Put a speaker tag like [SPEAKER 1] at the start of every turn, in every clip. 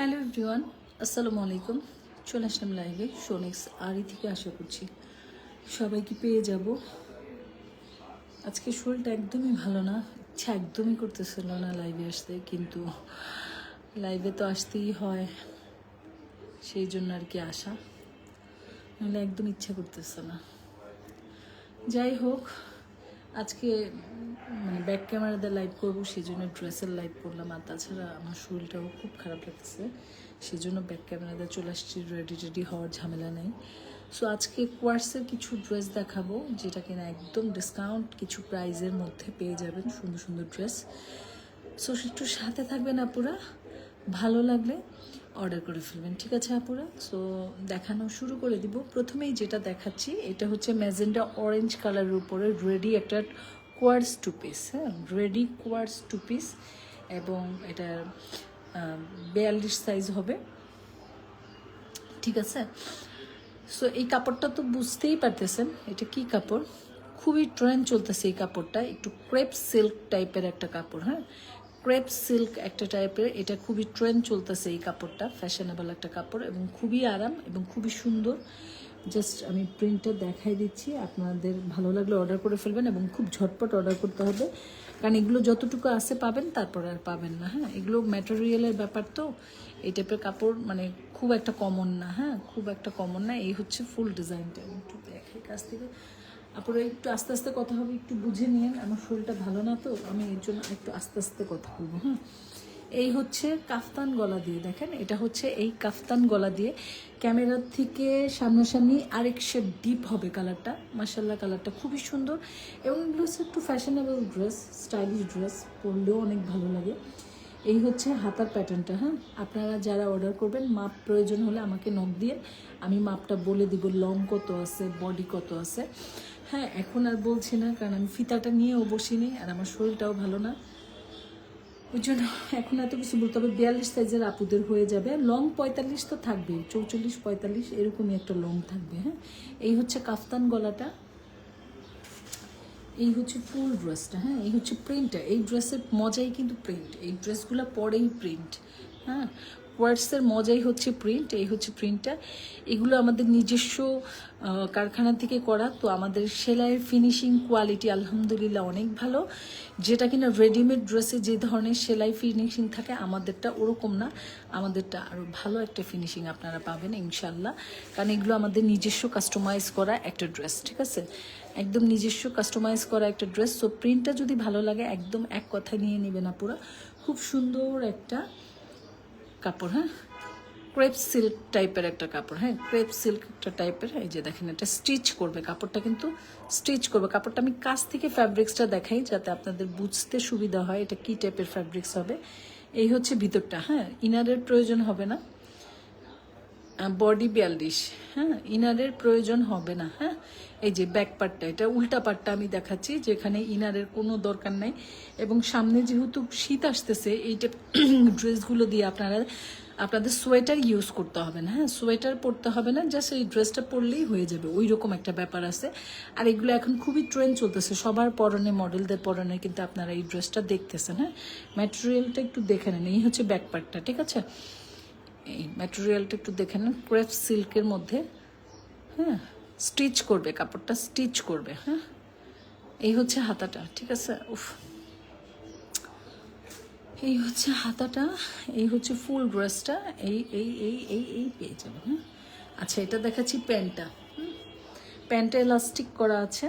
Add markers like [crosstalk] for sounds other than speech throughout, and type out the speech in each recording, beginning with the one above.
[SPEAKER 1] Hello everyone, আসসালামু আলাইকুম। চলে আসলাম লাইভে সোনেক্স আরি থেকে আশা করছি সবাইকে পেয়ে যাব। আজকে শরীরটা একদমই ভালো না, ইচ্ছা একদমই করতেছিল না লাইভে আসতে, কিন্তু লাইভে তো আসতেই হয়, সেই জন্য আর কি আসা। নাহলে একদম ইচ্ছা করতেছে না। যাই হোক, আজকে মানে ব্যাক ক্যামেরাতে লাইভ করব সেই জন্য ড্রেসের লাইভ করলাম। আর তাছাড়া আমার শরীরটাও খুব খারাপ লাগতেছে সেই জন্য ব্যাক ক্যামেরাতে চলে আসছি রেডি রেডি হওয়ার ঝামেলা নেই। সো আজকে কোয়ার্সের কিছু ড্রেস দেখাবো, যেটা কিনা একদম ডিসকাউন্ট কিছু প্রাইজের মধ্যে পেয়ে যাবেন, সুন্দর সুন্দর ড্রেস সো একটু সাথে থাকবেন আপুরা, ভালো লাগলে অর্ডার করে ফেলবেন, ঠিক আছে আপুরা? সো দেখানো শুরু করে দিব। প্রথমেই যেটা দেখাচ্ছি, এটা হচ্ছে ম্যাজেন্ডা অরেঞ্জ কালারের উপরে রেডি একটা কোয়ার্স টু পিস হ্যাঁ? রেডি কোয়ার্স টু পিস এবং এটা বিয়াল্লিশ সাইজ হবে। ঠিক আছে? সো এই কাপড়টা তো বুঝতেই পারতেছেন, এটা কি কাপড়? খুবই ট্রেন্ড চলতেছে এই কাপড়টা, একটু ক্রেপ সিল্ক টাইপের একটা কাপড় হ্যাঁ? ক্রেপ সিল্ক একটা টাইপের এটা খুবই ট্রেন্ড চলতেছে এই কাপড়টা ফ্যাশনেবল একটা কাপড় এবং খুবই আরাম এবং খুবই সুন্দর। জাস্ট আমি প্রিন্টটা দেখাই দিচ্ছি। আপনাদের ভালো লাগলে অর্ডার করে ফেলবেন এবং খুব ঝটপট অর্ডার করতে হবে। কারণ এগুলো যতটুকু আছে পাবেন, তারপর আর পাবেন না হ্যাঁ? এগুলো ম্যাটেরিয়ালের ব্যাপার তো। এই টাইপের কাপড় মানে খুব একটা কমন না হ্যাঁ? খুব একটা কমন না। এই হচ্ছে ফুল ডিজাইনটা একটু দেখাই কাছ থেকে। আপনারা একটু আস্তে আস্তে কথা হবে, একটু বুঝে নিন আমার শরীরটা ভালো না তো, আমি এর জন্য একটু আস্তে আস্তে কথা বলব হ্যাঁ? এই হচ্ছে কাফতান গলা দিয়ে, দেখেন, এটা হচ্ছে এই কাফতান গলা দিয়ে। ক্যামেরার থেকে সামনাসামনি আরেক শেপ ডিপ হবে কালারটা মার্শাল্লাহ কালারটা খুবই সুন্দর। এবং এগুলো একটু ফ্যাশনেবল ড্রেস স্টাইলিশ ড্রেস পরলেও অনেক ভালো লাগে। এই হচ্ছে হাতার প্যাটার্নটা হ্যাঁ? আপনারা যারা অর্ডার করবেন, মাপ প্রয়োজন হলে আমাকে নখ দিয়ে আমি মাপটা বলে দিব লং কত আছে বডি কত আছে। হ্যাঁ এখন আর বলছি না, কারণ আমি ফিতাটা নিয়েও বসিনি, আর আমার শরীরটাও ভালো না। ওই জন্য এখন এত কিছু বলতে হবে। বিয়াল্লিশ সাইজের আপুদের হয়ে যাবে। লং পঁয়তাল্লিশ তো থাকবে চৌচল্লিশ, পঁয়তাল্লিশ এরকমই একটা লং থাকবে হ্যাঁ? এই হচ্ছে কাফতান গলাটা। এই হচ্ছে ফুল ড্রেসটা হ্যাঁ? এই হচ্ছে প্রিন্টটা। এই ড্রেসের মজাই কিন্তু প্রিন্ট। এই ড্রেসগুলো পরেই প্রিন্ট। হ্যাঁ ওয়ার্ডসের মজাই হচ্ছে প্রিন্ট এই হচ্ছে প্রিন্টটা এগুলো আমাদের নিজস্ব কারখানা থেকে করা, তো আমাদের সেলাইয়ের ফিনিশিং কোয়ালিটি আলহামদুলিল্লাহ অনেক ভালো। যেটা কিনা রেডিমেড ড্রেসে যে ধরনের সেলাই ফিনিশিং থাকে, আমাদেরটা ওরকম না। আমাদেরটা আরও ভালো একটা ফিনিশিং আপনারা পাবেন ইনশাল্লাহ কারণ এগুলো আমাদের নিজস্ব কাস্টমাইজ করা একটা ড্রেস ঠিক আছে? একদম নিজস্ব কাস্টমাইজ করা একটা ড্রেস সো প্রিন্টটা যদি ভালো লাগে, একদম এক কথায় নিয়ে নেবেন না পুরো খুব সুন্দর একটা কাপড় হ্যাঁ? ক্রেপ সিল্ক টাইপের একটা কাপড় হ্যাঁ? ক্রেপ সিল্ক একটা টাইপের এই যে দেখেন, এটা স্টিচ করবে কাপড়টা কিন্তু স্টিচ করবে। কাপড়টা আমি কাছ থেকে ফ্যাব্রিক্সটা দেখাই যাতে আপনাদের বুঝতে সুবিধা হয় এটা কি টাইপের ফ্যাব্রিক্স হবে। এই হচ্ছে ভিতরটা হ্যাঁ? ইনারের প্রয়োজন হবে না। বডি বিয়াল্লিশ হ্যাঁ? ইনারের প্রয়োজন হবে না হ্যাঁ? এই যে ব্যাক পার্টটা এটা উল্টা পার্টটা আমি দেখাচ্ছি, যেখানে ইনারের কোনো দরকার নাই। এবং সামনে যেহেতু শীত আসতেছে এইটা ড্রেসগুলো [clears throat] দিয়ে আপনারা, আপনাদের সোয়েটার ইউজ করতে হবে না হ্যাঁ? সোয়েটার পরতে হবে না জাস্ট এই ড্রেসটা পরলেই হয়ে যাবে ওই রকম একটা ব্যাপার আছে। আর এগুলো এখন খুবই ট্রেন্ড চলতেছে, সবার পরনে মডেলদের পরনে কিন্তু আপনারা এই ড্রেসটা দেখতেছেন হ্যাঁ? ম্যাটেরিয়ালটা একটু দেখে নেন, এই হচ্ছে ব্যাক পার্টটা ঠিক আছে? এই ম্যাটেরিয়ালটা একটু দেখে নেন ক্রেপ সিল্কের মধ্যে হ্যাঁ স্টিচ করবে, কাপড়টা স্টিচ করবে হ্যাঁ। এই হচ্ছে হাতাটা, ঠিক আছে? উফ। এই হচ্ছে হাতাটা, এই হচ্ছে ফুল ড্রেসটা এই এই এই এই এই পেয়ে যাবে হ্যাঁ। আচ্ছা এটা দেখাচ্ছি প্যান্টটা, হুম। প্যান্টটা এলাস্টিক করা আছে।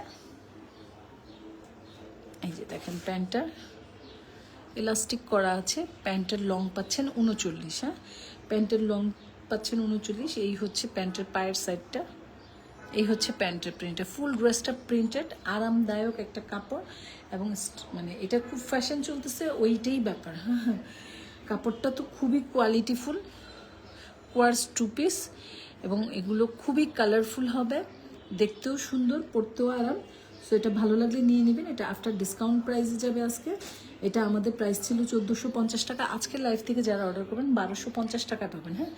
[SPEAKER 1] এই যে দেখেন প্যান্টটা ইলাস্টিক করা আছে, প্যান্টের লং পাচ্ছেন উনচল্লিশ হ্যাঁ। প্যান্টের লং পাচ্ছেন উনচল্লিশ, এই হচ্ছে প্যান্টের পায়ের সাইডটা এই হচ্ছে প্যান্টের প্রিন্টটা ফুল ড্রেসটা প্রিন্টেড আরামদায়ক একটা কাপড় এবং মানে এটা খুব ফ্যাশন চলতেছে, ওইটাই ব্যাপার। হ্যাঁ [laughs] হ্যাঁ কাপড়টা তো খুবই কোয়ালিটিফুল কোয়ার্স টু পিস এবং এগুলো খুবই কালারফুল হবে, দেখতেও সুন্দর, পরতেও আরাম। সো এটা ভালো লাগলে নিয়ে নেবেন। এটা আফটার ডিসকাউন্ট প্রাইসে যাবে আজকে। এটা আমাদের প্রাইস ছিল চোদ্দোশো পঞ্চাশ টাকা। আজকের লাইফ থেকে যারা অর্ডার করবেন, বারোশো পঞ্চাশ টাকা পাবেন হ্যাঁ?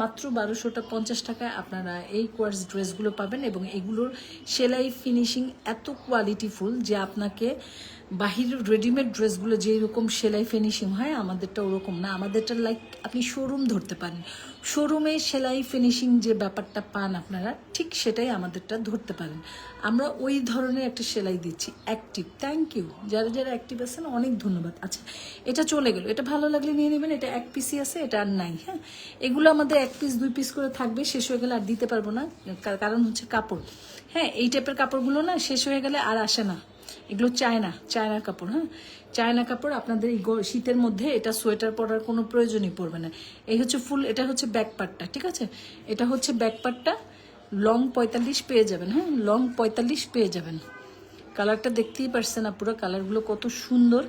[SPEAKER 1] মাত্র বারোশোটা পঞ্চাশ টাকায় আপনারা এই কোয়ার্স ড্রেসগুলো পাবেন এবং এগুলোর সেলাই ফিনিশিং এত কোয়ালিটিফুল যে আপনাকে বাহিরের রেডিমেড ড্রেসগুলো যেই রকম সেলাই ফিনিশিং হয়, আমাদেরটা ওরকম না। আমাদেরটা লাইক আপনি শোরুম ধরতে পারেন। শোরুমে সেলাই ফিনিশিং যে ব্যাপারটা পান আপনারা, ঠিক সেটাই আমাদেরটা ধরতে পারেন। আমরা ওই ধরনের একটা সেলাই দিচ্ছি। অ্যাক্টিভ থ্যাংক ইউ যারা যারা অ্যাক্টিভ আছেন, অনেক ধন্যবাদ। আচ্ছা এটা চলে গেল। এটা ভালো লাগলে নিয়ে নেবেন। এটা এক পিসই আছে, এটা আর নাই হ্যাঁ? এগুলো আমাদের এক পিস দুই পিস করে থাকবে, শেষ হয়ে গেলে আর দিতে পারব না। কারণ হচ্ছে কাপড়। হ্যাঁ এই টাইপের কাপড়গুলো না শেষ হয়ে গেলে আর আসে না। এগুলো চায়না চায়না কাপড় হ্যাঁ? চায়না কাপড় আপনাদের এই শীতের মধ্যে এটা সোয়েটার পরার কোনো প্রয়োজনই পড়বে না। এই হচ্ছে ফুল এটা হচ্ছে ব্যাক পার্টটা ঠিক আছে? এটা হচ্ছে ব্যাক পার্টটা লং পঁয়তাল্লিশ পেয়ে যাবেন হ্যাঁ? লং পঁয়তাল্লিশ পেয়ে যাবেন। কালারটা দেখতেই পারছেন পুরো কালারগুলো কত সুন্দর।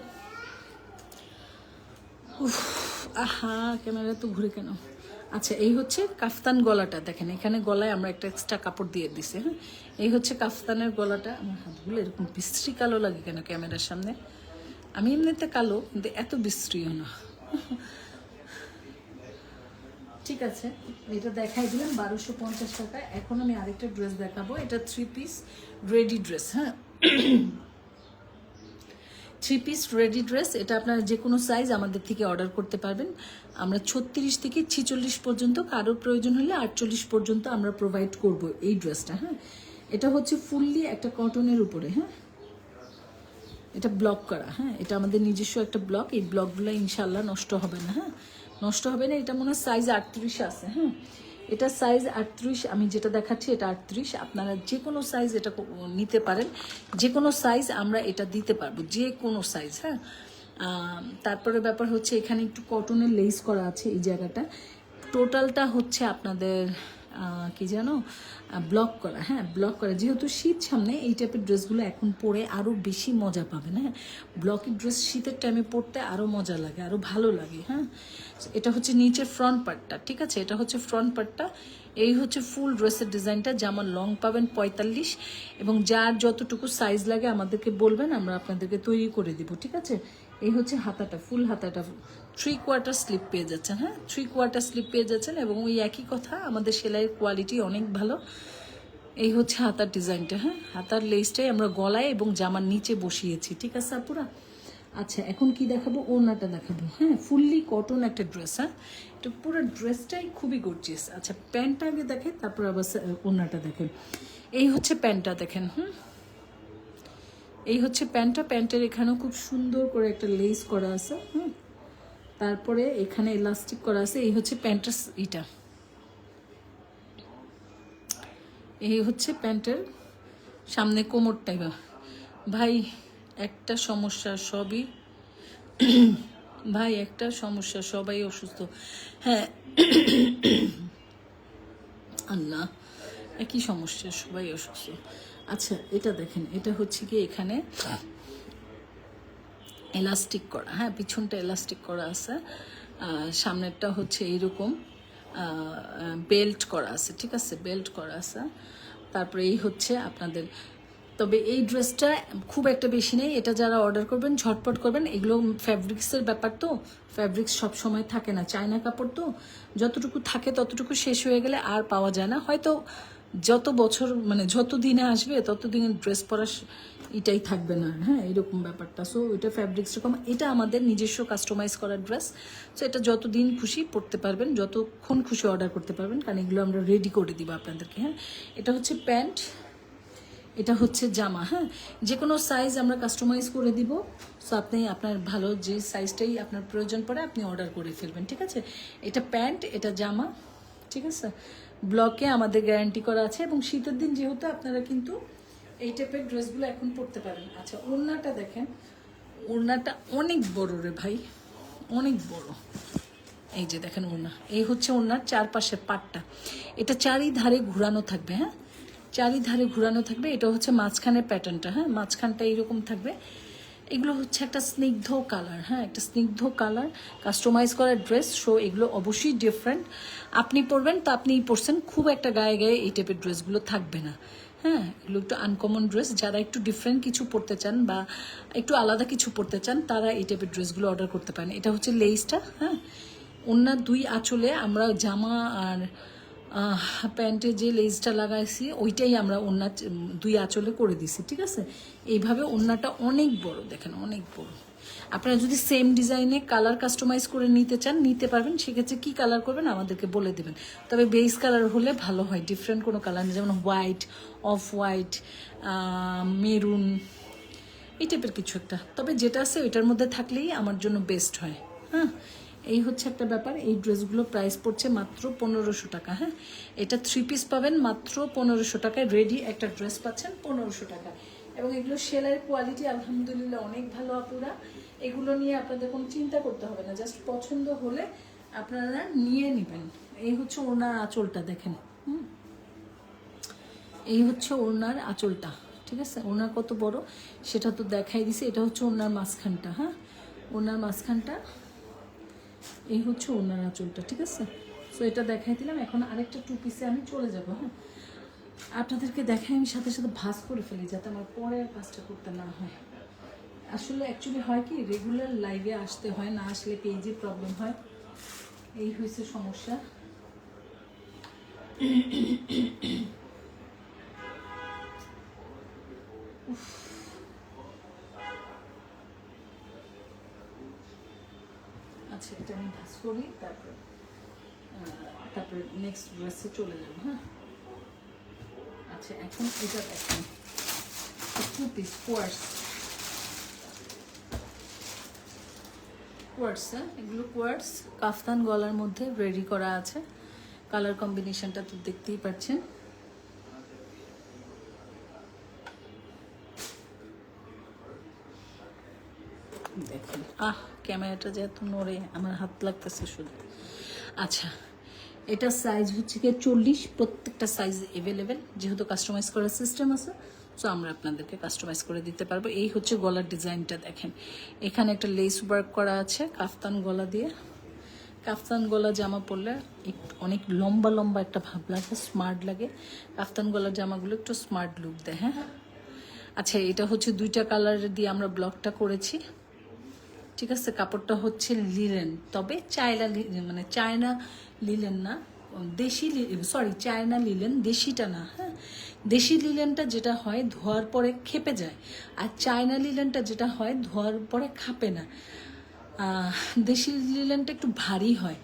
[SPEAKER 1] উফ, আহা ক্যামেরা তো ঘুরে কেন? আচ্ছা এই হচ্ছে কাফতান গলাটা। দেখেন, এখানে গলায় আমরা একটা এক্সট্রা কাপড় দিয়ে দিছি হ্যাঁ? এই হচ্ছে কাফতানের গলাটা। আমার হাতগুলো এরকম বিশ্রী কালো লাগে কেন ক্যামেরার সামনে? আমি এমনিতে কালো, কিন্তু এত বিশ্রীও না। ঠিক আছে, এটা দেখাই দিলাম, বারোশো পঞ্চাশ টাকা। এখন আমি আরেকটা ড্রেস দেখাবো। এটা থ্রি পিস রেডি ড্রেস হ্যাঁ? থ্রি পিস রেডি ড্রেস এটা আপনারা যে কোনো সাইজ আমাদের থেকে অর্ডার করতে পারবেন। আমরা ছত্রিশ থেকে ছিচল্লিশ পর্যন্ত, কারোর প্রয়োজন হলে আটচল্লিশ পর্যন্ত আমরা প্রোভাইড করব এই ড্রেসটা হ্যাঁ? এটা হচ্ছে ফুললি একটা কটনের উপরে হ্যাঁ? এটা ব্লক করা হ্যাঁ? এটা আমাদের নিজস্ব একটা ব্লক এই ব্লকগুলো ইনশাল্লাহ নষ্ট হবে না হ্যাঁ? নষ্ট হবে না, এটা মনে হয় সাইজ আটত্রিশ আছে হ্যাঁ? এটা সাইজ আটত্রিশ, আমি যেটা দেখাচ্ছি এটা আটত্রিশ। আপনারা যে কোনো সাইজ এটা নিতে পারেন। যে কোনো সাইজ আমরা এটা দিতে পারব যে কোনো সাইজ হ্যাঁ তারপরে ব্যাপার হচ্ছে এখানে একটু কটনের লেস করা আছে এই জায়গাটা। টোটালটা হচ্ছে আপনাদের কি জানো ব্লক করা হ্যাঁ ব্লক করা। যেহেতু শীত সামনে, এই টাইপের ড্রেসগুলো এখন পরে আরও বেশি মজা পাবেন হ্যাঁ ব্লকের ড্রেস শীতের টাইমে পরতে আরও মজা লাগে আরও ভালো লাগে হ্যাঁ? এটা হচ্ছে নিচের ফ্রন্ট পার্টটা ঠিক আছে? এটা হচ্ছে ফ্রন্ট পার্টটা এই হচ্ছে ফুল ড্রেসের ডিজাইনটা জামার লং পাবেন পঁয়তাল্লিশ। এবং যার যতটুকু সাইজ লাগে, আমাদেরকে বলবেন, আমরা আপনাদেরকে তৈরি করে দিব, ঠিক আছে? এই হচ্ছে হাতাটা ফুল হাতাটা থ্রি কোয়ার্টার স্লিপ পেয়ে যাচ্ছেন হ্যাঁ? থ্রি কোয়ার্টার স্লিপ পেয়ে যাচ্ছেন এবং ওই একই কথা, আমাদের সেলাইয়ের কোয়ালিটি অনেক ভালো। এই হচ্ছে হাতার ডিজাইনটা হ্যাঁ? হাতার লেসটাই আমরা গলায় এবং জামার নিচে বসিয়েছি, ঠিক আছে আপুরা? আচ্ছা এখন কি দেখাবো? ওড়নাটা দেখাবো হ্যাঁ? ফুললি কটন একটা ড্রেস হ্যাঁ? এটা পুরো ড্রেসটাই খুবই গর্জিয়াস আচ্ছা প্যান্টটা আগে দেখে তারপর আবার ওড়নাটা দেখেন। এই হচ্ছে প্যান্টটা দেখেন, হুম? এই হচ্ছে প্যান্টটা, প্যান্টের এখানেও খুব সুন্দর করে একটা লেস করা আছে, হুম? তারপরে এখানে ইলাস্টিক করা আছে, এই হচ্ছে প্যান্টের ইটা। এই হচ্ছে প্যান্টের সামনে কোমরটাই ভাই, একটা সমস্যা, সবই [coughs] ভাই, একটা সমস্যা, সবাই অসুস্থ। হ্যাঁ [coughs] আল্লাহ, একই সমস্যা, সবাই অসুস্থ। আচ্ছা এটা দেখেন, এটা হচ্ছে কি এখানে এলাস্টিক করা হ্যাঁ পিছনটা এলাস্টিক করা আছে সামনেরটা হচ্ছে এইরকম বেল্ট করা আছে, ঠিক আছে বেল্ট করা আছে। তারপরে এই হচ্ছে আপনাদের, তবে এই ড্রেসটা খুব একটা বেশি নেই, এটা যারা অর্ডার করবেন, ঝটপট করবেন, এগুলো ফ্যাব্রিক্সের ব্যাপার তো ফ্যাব্রিক্স সব সময় থাকে না, চায়না কাপড় তো, যতটুকু থাকে ততটুকু শেষ হয়ে গেলে আর পাওয়া যায় না। হয়তো যত বছর মানে যত দিনে আসবে তত দিনে ড্রেস পরা এটাই থাকবে না হ্যাঁ এরকম ব্যাপারটা। সো এটা ফ্যাব্রিক্স রকম এটা আমাদের নিজস্ব কাস্টমাইজ করা ড্রেস সো এটা যত দিন খুশি পরতে পারবেন, যতক্ষণ খুশি অর্ডার করতে পারবেন, কারণ এগুলো আমরা রেডি করে দিব আপনাদেরকে হ্যাঁ। এটা হচ্ছে প্যান্ট, এটা হচ্ছে জামা হ্যাঁ। যে কোনো সাইজ আমরা কাস্টমাইজ করে দিব সো আপনি, আপনার ভালো যে সাইজটাই আপনার প্রয়োজন পড়ে, আপনি অর্ডার করে ফেলবেন, ঠিক আছে? এটা প্যান্ট, এটা জামা, ঠিক আছে? ব্লকে আমাদের গ্যারান্টি করা আছে, এবং শীতের দিন যেহেতু আপনারা কিন্তু এই টাইপের ড্রেসগুলো এখন পরতে পারেন। আচ্ছা ওড়নাটা দেখেন। ওড়নাটা অনেক বড় রে ভাই। অনেক বড়। এই যে দেখেন ওড়না। এই হচ্ছে ওড়নার চারপাশের পাটটা। এটা চারিধারে ঘুরানো থাকবে হ্যাঁ? চারিধারে ঘুরানো থাকবে। এটা হচ্ছে মাঝখানের প্যাটার্নটা হ্যাঁ? মাঝখানটা এইরকম থাকবে। এগুলো হচ্ছে একটা স্নিগ্ধ কালার হ্যাঁ? একটা স্নিগ্ধ কালার কাস্টমাইজ করা ড্রেস সো এগুলো অবশ্যই ডিফারেন্ট আপনি পরবেন, তো আপনিই পরছেন। খুব একটা গায়ে গায়ে এই টাইপের ড্রেসগুলো থাকবে না। হ্যাঁ এগুলো একটু আনকমন ড্রেস যারা একটু ডিফারেন্ট কিছু পরতে চান বা একটু আলাদা কিছু পরতে চান, তারা এই টাইপের ড্রেসগুলো অর্ডার করতে পারেন। এটা হচ্ছে লেসটা হ্যাঁ। অন্য দুই আঁচলে আমরা জামা আর প্যান্টে যে লেজটা লাগাইছি, ওইটাই আমরা ওড়না দুই আঁচলে করে দিছি, ঠিক আছে? এইভাবে ওড়নাটা অনেক বড়, দেখেন, অনেক বড়। আপনারা যদি সেম ডিজাইনে কালার কাস্টমাইজ করে নিতে চান, নিতে পারবেন, সেক্ষেত্রে কি কালার করবেন আমাদেরকে বলে দেবেন। তবে বেস কালার হলে ভালো হয় ডিফারেন্ট কোনো কালার যেমন হোয়াইট অফ হোয়াইট মেরুন এই টাইপের কিছু একটা। তবে যেটা আছে ওইটার মধ্যে থাকলেই আমার জন্য বেস্ট হয়। হ্যাঁ এই হচ্ছে একটা ব্যাপার। এই ড্রেসগুলো প্রাইস পড়ছে মাত্র পনেরোশো টাকা হ্যাঁ? এটা থ্রি পিস পাবেন, মাত্র পনেরোশো টাকায় রেডি একটা ড্রেস পাচ্ছেন, পনেরোশো টাকা এবং এগুলো সেলাইয়ের কোয়ালিটি আলহামদুলিল্লাহ অনেক ভালো আপুরা। এগুলো নিয়ে আপনাদের কোনো চিন্তা করতে হবে না জাস্ট পছন্দ হলে আপনারা নিয়ে নেবেন। এই হচ্ছে ওনার আঁচলটা, দেখেন। হুম। এই হচ্ছে ওনার আঁচলটা, ঠিক আছে? ওনার কত বড়, সেটা তো দেখাই দিছে। এটা হচ্ছে ওনার মাঝখানটা হ্যাঁ? ওনার মাঝখানটা, এই হচ্ছে ওনার আঁচলটা, ঠিক আছে? সো এটা দেখাই দিলাম। এখন আরেকটা টু পিসে আমি চলে যাব হ্যাঁ? আপনাদেরকে দেখাই, আমি সাথে সাথে ভাস করে ফেলি যাতে আমার পরে আর কাজটা করতে না হয়। আসলে অ্যাকচুয়ালি হয় কি রেগুলার লাইভে আসতে হয়, না আসলে পেজে প্রবলেম হয়। এই হয়েছে সমস্যা। আচ্ছা এটা আমি ভাস করি, তারপর তারপরে নেক্সট ড্রেসে চলে যাব হ্যাঁ? আচ্ছা এখন এটা দেখেন টু পিস কোয়ার্স কোয়ার্স এগুলো কোয়ার্স কাফতান গলার মধ্যে রেডি করা আছে। কালার কম্বিনেশনটা তো দেখতেই পাচ্ছেন। দেখেন, আহ, ক্যামেরাটা যে এত নড়ে, আমার হাত লাগতেছে শুধু। আচ্ছা এটা সাইজ হচ্ছে গিয়ে চল্লিশ, প্রত্যেকটা সাইজ অ্যাভেলেবেল যেহেতু কাস্টমাইজ করার সিস্টেম আছে সো আমরা আপনাদেরকে কাস্টমাইজ করে দিতে পারব। এই হচ্ছে গলার ডিজাইনটা দেখেন। এখানে একটা লেস ওয়ার্ক করা আছে, কাফতান গলা দিয়ে। কাফতান গলা জামা পরলে অনেক লম্বা লম্বা একটা ভাব লাগে স্মার্ট লাগে। কাফতান গলার জামাগুলো একটু স্মার্ট লুক দেয় হ্যাঁ? আচ্ছা এটা হচ্ছে দুইটা কালার দিয়ে আমরা ব্লকটা করেছি। ঠিক আছে, কাপড়টা হচ্ছে লিলেন তবে চায়না মানে চায়না লিলেন না, দেশি সরি চায়না লিলেন দেশিটা না হ্যাঁ? দেশি লিলেনটা যেটা হয়, ধোয়ার পরে খেপে যায়। আর চায়না লিলেনটা যেটা হয়, ধোয়ার পরে খাপে না। দেশি লিলেনটা একটু ভারী হয়।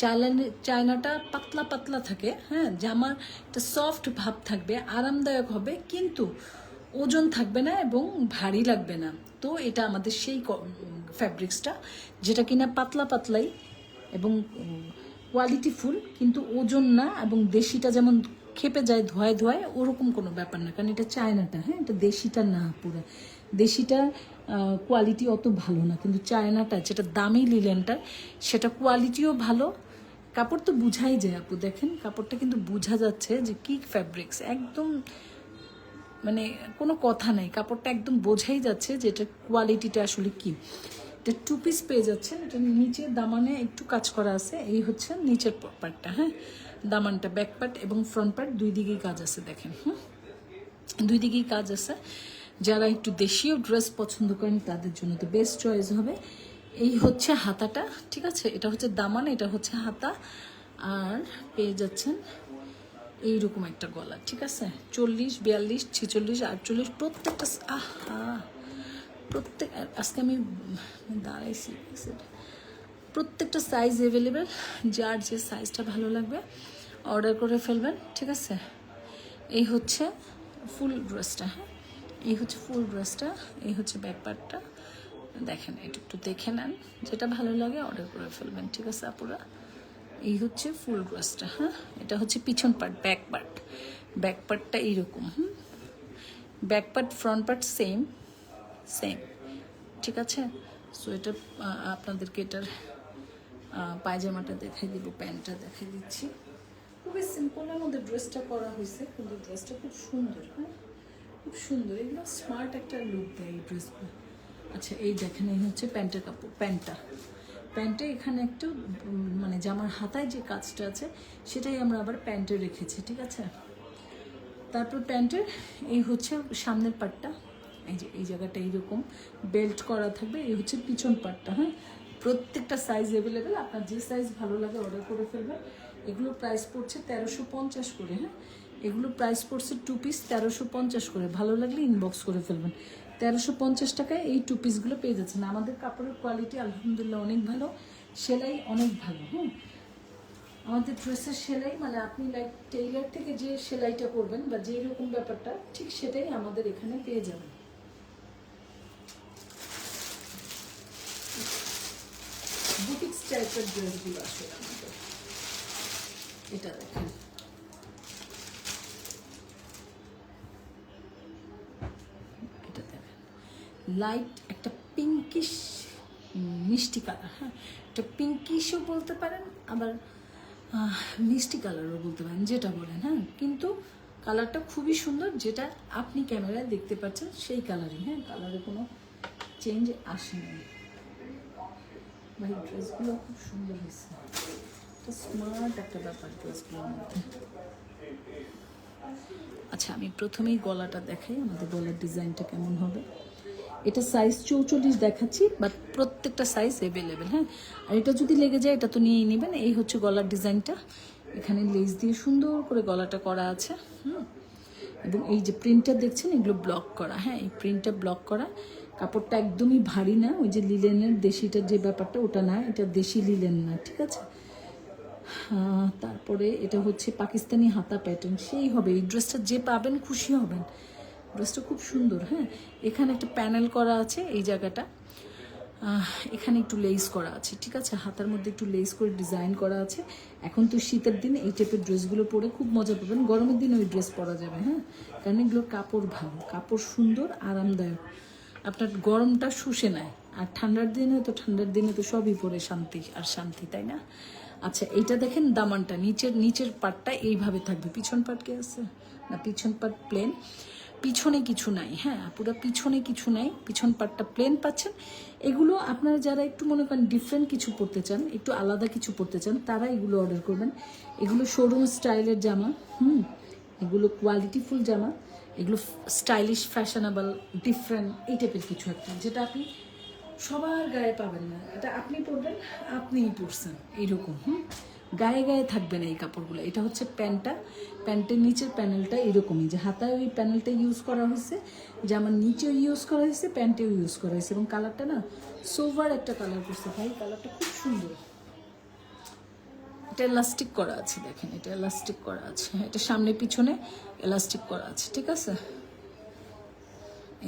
[SPEAKER 1] চায়না চায়নাটা পাতলা পাতলা থাকে হ্যাঁ? জামার একটা সফট ভাব থাকবে, আরামদায়ক হবে, কিন্তু ওজন থাকবে না এবং ভারী লাগবে না। তো এটা আমাদের সেই ফ্যাব্রিক্সটা যেটা কিনা পাতলা পাতলাই এবং কোয়ালিটিফুল কিন্তু ওজন না এবং দেশিটা যেমন খেপে যায় ধোয়ায় ধোয়ায়, ওরকম কোনো ব্যাপার না। কারণ এটা চায়নাটা হ্যাঁ? এটা দেশিটা না পুরো। দেশিটা কোয়ালিটি অত ভালো না। কিন্তু চায়নাটা, যেটা দামি লিলেনটা সেটা কোয়ালিটিও ভালো। কাপড় তো বুঝাই যায় আপু। দেখেন, কাপড়টা কিন্তু বোঝা যাচ্ছে যে কি ফ্যাব্রিক্স একদম মানে কোনো কথা নেই, কাপড়টা একদম বোঝাই যাচ্ছে যে এটা কোয়ালিটিটা আসলে কি। এটা টু পিস পেয়ে যাচ্ছেন, এটা নিচের দামানে একটু কাজ করা আছে, এই হচ্ছে নিচের পার্টটা হ্যাঁ? দামানটা ব্যাক পার্ট এবং ফ্রন্ট পার্ট দুই দিকেই কাজ আছে, দেখেন, হুম? দুই দিকেই কাজ আছে। যারা একটু দেশীয় ড্রেস পছন্দ করেন, তাদের জন্য তো বেস্ট চয়েস হবে। এই হচ্ছে হাতাটা, ঠিক আছে? এটা হচ্ছে দামান, এটা হচ্ছে হাতা। আর পেয়ে যাচ্ছেন এইরকম একটা গলা, ঠিক আছে? চল্লিশ, বিয়াল্লিশ, ছেচল্লিশ, আটচল্লিশ, প্রত্যেকটা আহা! প্রত্যেক আজকে আমি দাঁড়াইছি প্রত্যেকটা সাইজ অ্যাভেলেবেল যার যে সাইজটা ভালো লাগবে অর্ডার করে ফেলবেন, ঠিক আছে? এই হচ্ছে ফুল ড্রেসটা হ্যাঁ? এই হচ্ছে ফুল ড্রেসটা এই হচ্ছে ব্যাপারটা দেখেন এটা একটু দেখে নেন, যেটা ভালো লাগে অর্ডার করে ফেলবেন, ঠিক আছে, আপুরা? এই হচ্ছে ফুল ড্রেসটা হ্যাঁ? এটা হচ্ছে পিছন পার্ট ব্যাক পার্ট ব্যাক পার্টটা এইরকম, হুম? Back part front part same same ঠিক আছে? সো এটা আপনাদেরকে এটার পায়জামাটা দেখাই দিব, প্যান্টটা দেখাই দিচ্ছি। খুবই সিম্পলের মধ্যে ড্রেসটা করা হয়েছে, কিন্তু ড্রেসটা খুব সুন্দর হ্যাঁ? খুব সুন্দর, এগুলো স্মার্ট একটা লুক দেয় এই ড্রেসগুলো আচ্ছা এই দেখেন, এই হচ্ছে প্যান্টের কাপড়, প্যান্টটা। প্যান্টে এখানে একটু মানে জামার হাতায় যে কাজটা আছে, সেটাই আমরা আবার প্যান্টে রেখেছি, ঠিক আছে? তারপর প্যান্টের এই হচ্ছে সামনের পার্টটা এই যে, এই জায়গাটা এইরকম বেল্ট করা থাকবে, এই হচ্ছে পিছন পাটটা হ্যাঁ? প্রত্যেকটা সাইজ অ্যাভেলেবেল আপনার যে সাইজ ভালো লাগে অর্ডার করে ফেলবেন। এগুলো প্রাইস পড়ছে তেরোশো পঞ্চাশ করে হ্যাঁ? এগুলো প্রাইস পড়ছে টু পিস তেরোশো পঞ্চাশ করে, ভালো লাগলে ইনবক্স করে ফেলবেন। তেরোশো পঞ্চাশ টাকায় এই টু পিসগুলো পেয়ে যাচ্ছেন। আমাদের কাপড়ের কোয়ালিটি আলহামদুলিল্লাহ অনেক ভালো, সেলাই অনেক ভালো হ্যাঁ আমাদের ড্রেসের সেলাই মানে আপনি লাইক টেইলার থেকে যে সেলাইটা করবেন বা যেই রকম ব্যাপারটা, ঠিক সেটাই আমাদের এখানে পেয়ে যাবেন। বুটিক্স টাইপের ড্রেসগুলো আসলে আমাদের। এটা দেখেন এটা দেখেন লাইট একটা পিঙ্কিশ মিষ্টি কালার হ্যাঁ? একটা পিঙ্কিশও বলতে পারেন, আবার মিষ্টি কালারও বলতে পারেন, যেটা বলেন হ্যাঁ? কিন্তু কালারটা খুবই সুন্দর, যেটা আপনি ক্যামেরায় দেখতে পাচ্ছেন, সেই কালারই হ্যাঁ? কালারে কোনো চেঞ্জ আসেনি। ভাই ড্রেসগুলো খুব সুন্দর হয়েছে। স্মার্ট একটা ব্যাপার ড্রেসগুলোর মধ্যে। আচ্ছা আমি প্রথমেই গলাটা দেখাই, আমাদের গলার ডিজাইনটা কেমন হবে। এটা সাইজ চৌচল্লিশ দেখাচ্ছি বাট প্রত্যেকটা সাইজ অ্যাভেলেবেল হ্যাঁ? আর এটা যদি লেগে যায়, এটা তো নিয়েই নেবেন। এই হচ্ছে গলার ডিজাইনটা। এখানে লেস দিয়ে সুন্দর করে গলাটা করা আছে, হুম? এবং এই যে প্রিন্টটা দেখছেন, এগুলো ব্লক করা হ্যাঁ? এই প্রিন্টটা ব্লক করা। কাপড়টা একদমই ভারী না, ওই যে লিলেনের দেশিটার যে ব্যাপারটা, ওটা না, এটা দেশি লিলেন না, ঠিক আছে? তারপরে এটা হচ্ছে পাকিস্তানি হাতা প্যাটার্ন সেই হবে। এই ড্রেসটা যে পাবেন, খুশি হবেন। ড্রেসটা খুব সুন্দর হ্যাঁ? এখানে একটা প্যানেল করা আছে এই জায়গাটা। এখানে একটু লেস করা আছে, ঠিক আছে? হাতার মধ্যে একটু লেস করে ডিজাইন করা আছে। এখন তো শীতের দিন, এই টাইপের ড্রেসগুলো পরে খুব মজা পাবেন। গরমের দিন ওই ড্রেস পরা যাবে হ্যাঁ? কারণ এগুলোর কাপড় ভালো, কাপড় সুন্দর, আরামদায়ক। আপনার গরমটা শুষে নেয়, আর ঠান্ডার দিনে তো ঠান্ডার দিনে তো সবই পরে শান্তি, আর শান্তি, তাই না? আচ্ছা এইটা দেখেন দামানটা, নিচের নিচের পাটটা এইভাবে থাকবে। পিছন পাট কি আছে? না, পিছন পাট প্লেন পিছনে কিছু নাই হ্যাঁ পুরো পিছনে কিছু নাই, পিছন পাটটা প্লেন পাচ্ছেন। এগুলো আপনারা যারা একটু মনে করেন ডিফারেন্ট কিছু পড়তে চান, একটু আলাদা কিছু পড়তে চান, তারা এগুলো অর্ডার করবেন। এগুলো শোরুম স্টাইলের জামা, হুম, এগুলো কোয়ালিটিফুল জামা, এগুলো স্টাইলিশ ফ্যাশনেবল ডিফারেন্ট এই টাইপের কিছু একটা, যেটা আপনি সবার গায়ে পাবেন না। এটা আপনি পরবেন আপনিই পরছেন এইরকম, হুম। গায়ে গায়ে থাকবে না এই কাপড়গুলো। এটা হচ্ছে প্যান্টটা। প্যান্টের নিচের প্যানেলটা এরকমই, যে হাতায় ওই প্যানেলটা ইউজ করা হয়েছে জামার নিচেও ইউজ করা হয়েছে, প্যান্টেও ইউজ করা হয়েছে। এবং কালারটা না সোভার একটা কালার করছে ভাই, কালারটা খুব সুন্দর। এটা এলাস্টিক করা আছে, দেখেন, এটা এলাস্টিক করা আছে। এটা সামনে পিছনে এলাস্টিক করা আছে, ঠিক আছে?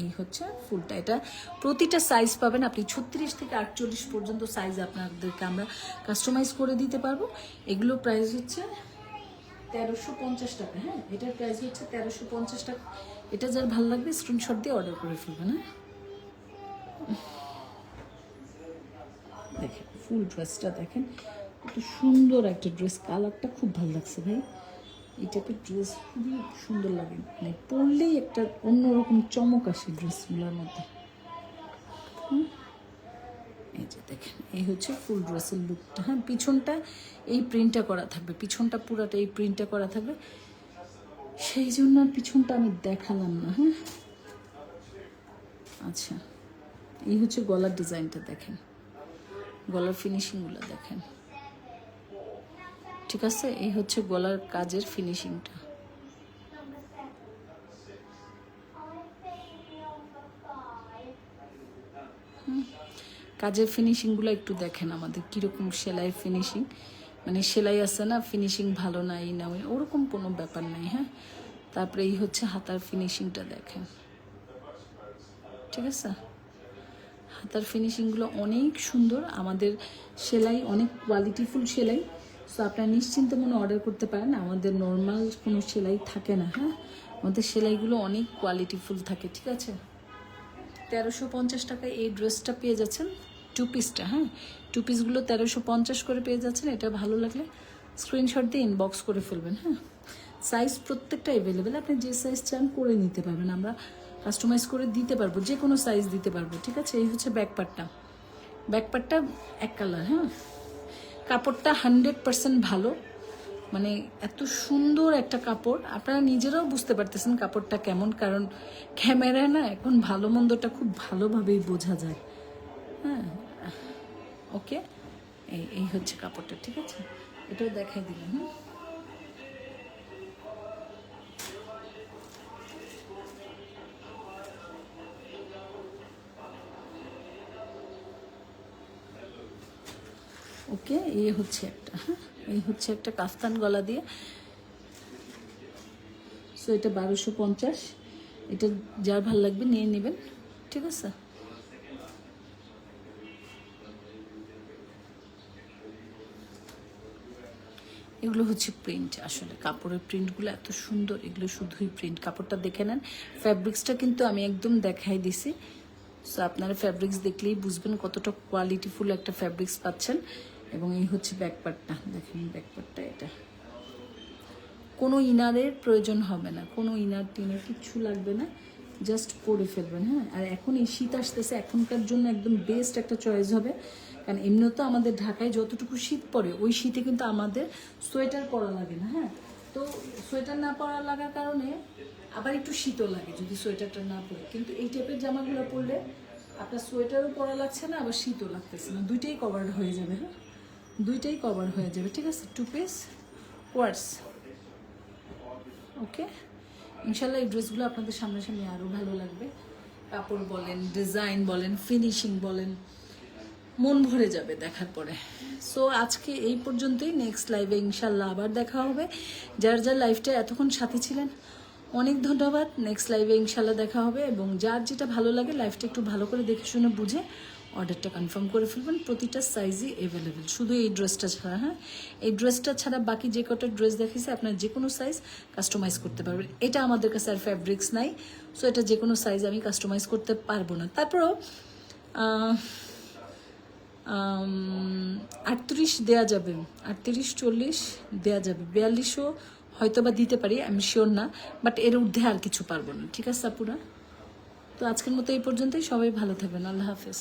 [SPEAKER 1] এই হচ্ছে ফুলটা। এটা প্রতিটা সাইজ পাবেন। আপনি ছত্রিশ থেকে আটচল্লিশ পর্যন্ত সাইজ আপনাদেরকে আমরা কাস্টমাইজ করে দিতে পারব। এগুলো প্রাইস হচ্ছে তেরোশো পঞ্চাশ টাকা হ্যাঁ? এটার প্রাইস হচ্ছে তেরোশো পঞ্চাশ টাকা। এটা যার ভালো লাগবে স্ক্রিনশট দিয়ে অর্ডার করে ফেলবেন হ্যাঁ? দেখেন, ফুল ড্রেসটা দেখেন, কত সুন্দর একটা ড্রেস কালারটা খুব ভালো লাগছে ভাই। এই টাইপের ড্রেস খুবই সুন্দর লাগে। মানে পরলেই একটা অন্যরকম চমক আসে ড্রেসগুলোর মধ্যে? এই যে দেখেন, এই হচ্ছে ফুল ড্রেসের লুকটা হ্যাঁ পিছনটা এই প্রিন্টটা করা থাকবে। পিছনটা পুরাটা এই প্রিন্টটা করা থাকবে। সেই জন্য আর পিছনটা আমি দেখালাম না হ্যাঁ? আচ্ছা এই হচ্ছে গলার ডিজাইনটা দেখেন। গলার ফিনিশিংগুলো দেখেন। ঠিক আছে? এই হচ্ছে গলার কাজের ফিনিশিংটা কাজের ফিনিশিংগুলো একটু দেখেন আমাদের, কীরকম সেলাই ফিনিশিং মানে সেলাই আছে না ফিনিশিং ভালো না এই না ওরকম কোনো ব্যাপার নাই হ্যাঁ? তারপরে এই হচ্ছে হাতার ফিনিশিংটা দেখেন। ঠিক আছে? হাতার ফিনিশিংগুলো অনেক সুন্দর, আমাদের সেলাই অনেক কোয়ালিটিফুল সেলাই। সো আপনারা নিশ্চিন্ত মনে অর্ডার করতে পারেন। আমাদের নর্মাল কোনো সেলাই থাকে না হ্যাঁ? আমাদের সেলাইগুলো অনেক কোয়ালিটিফুল থাকে, ঠিক আছে? তেরোশো পঞ্চাশ টাকায় এই ড্রেসটা পেয়ে যাচ্ছেন টু পিসটা হ্যাঁ? টু পিসগুলো তেরোশো পঞ্চাশ করে পেয়ে যাচ্ছেন। এটা ভালো লাগলে স্ক্রিনশট দিয়ে ইনবক্স করে ফেলবেন হ্যাঁ? সাইজ প্রত্যেকটা অ্যাভেলেবেল আপনি যে সাইজ চান করে নিতে পারবেন। আমরা কাস্টমাইজ করে দিতে পারব, যে কোনো সাইজ দিতে পারব, ঠিক আছে? এই হচ্ছে ব্যাকপার্টটা ব্যাকপার্টটা এক কালার হ্যাঁ? কাপড়টা হান্ড্রেড পারসেন্ট ভালো। মানে এত সুন্দর একটা কাপড়। আপনারা নিজেরাও বুঝতে পারতেছেন কাপড়টা কেমন, কারণ ক্যামেরায় না এখন ভালো মন্দটা খুব ভালোভাবেই বোঝা যায়। হ্যাঁ ওকে এই এই হচ্ছে কাপড়টা, ঠিক আছে? এটাও দেখাই দিলাম হ্যাঁ ওকে, এই হচ্ছে একটা হ্যাঁ? এই হচ্ছে একটা কাফতান গলা দিয়ে। সো এটা বারোশো পঞ্চাশ। এটা যার ভালো লাগবে নিয়ে নেবেন, ঠিক আছে? এগুলো হচ্ছে প্রিন্ট আসলে কাপড়ের প্রিন্টগুলো এত সুন্দর, এগুলো শুধুই প্রিন্ট কাপড়টা দেখে নেন ফ্যাব্রিক্সটা কিন্তু আমি একদম দেখাই দিছি। সো আপনারা ফ্যাব্রিক্স দেখলেই বুঝবেন কতটা কোয়ালিটিফুল একটা ফ্যাব্রিক্স পাচ্ছেন। এবং এই হচ্ছে ব্যাকপার্টটা দেখেন ব্যাকপার্টটা এটা। কোনো ইনারের প্রয়োজন হবে না। কোনো ইনার টিনার কিচ্ছু লাগবে না। জাস্ট পরে ফেলবেন হ্যাঁ? আর এখন এই শীত আসতেছে, এখনকার জন্য একদম বেস্ট একটা চয়েস হবে। কারণ এমনিও তো আমাদের ঢাকায় যতটুকু শীত পড়ে, ওই শীতে কিন্তু আমাদের সোয়েটার পরা লাগে না হ্যাঁ? তো সোয়েটার না পরা লাগার কারণে আবার একটু শীতও লাগে যদি সোয়েটারটা না পরে। কিন্তু এই টাইপের জামাগুলো পরলে আপনার সোয়েটারও পরা লাগছে না, আবার শীতও লাগতেছে না। দুইটাই কভার হয়ে যাবে হ্যাঁ? দুইটাই কভার হয়ে যাবে, ঠিক আছে? টু পিস কোয়ার্স ওকে ইনশাল্লাহ এই ড্রেসগুলো আপনাদের সামনাসামনি আরও ভালো লাগবে। কাপড় বলেন ডিজাইন বলেন ফিনিশিং বলেন, মন ভরে যাবে দেখার পরে। সো আজকে এই পর্যন্তই। নেক্সট লাইভে ইনশাল্লাহ আবার দেখা হবে। যার যার লাইফটা এতক্ষণ সাথে ছিলেন, অনেক ধন্যবাদ। নেক্সট লাইভে ইনশাল্লাহ দেখা হবে এবং যার যেটা ভালো লাগে লাইফটা একটু ভালো করে দেখে শুনে বুঝে অর্ডারটা কনফার্ম করে ফেলবেন, প্রতিটা সাইজই অ্যাভেলেবেল শুধু এই ড্রেসটা ছাড়া হ্যাঁ? এই ড্রেসটা ছাড়া বাকি যে কটা ড্রেস দেখেছে আপনার যে কোনো সাইজ কাস্টমাইজ করতে পারবেন। এটা আমাদের কাছে আর ফ্যাব্রিক্স নাই সো এটা যে কোনো সাইজ আমি কাস্টমাইজ করতে পারব না। তারপরেও আটত্রিশ দেয়া যাবে। আটত্রিশ, চল্লিশ দেয়া যাবে। বিয়াল্লিশও হয়তো বা দিতে পারি আমি শিওর না বাট এর ঊর্ধ্বে আর কিছু পারব না। ঠিক আছে, আপুরা? তো আজকের মতো এই পর্যন্তই। সবাই ভালো থাকবেন। আল্লাহ হাফেজ।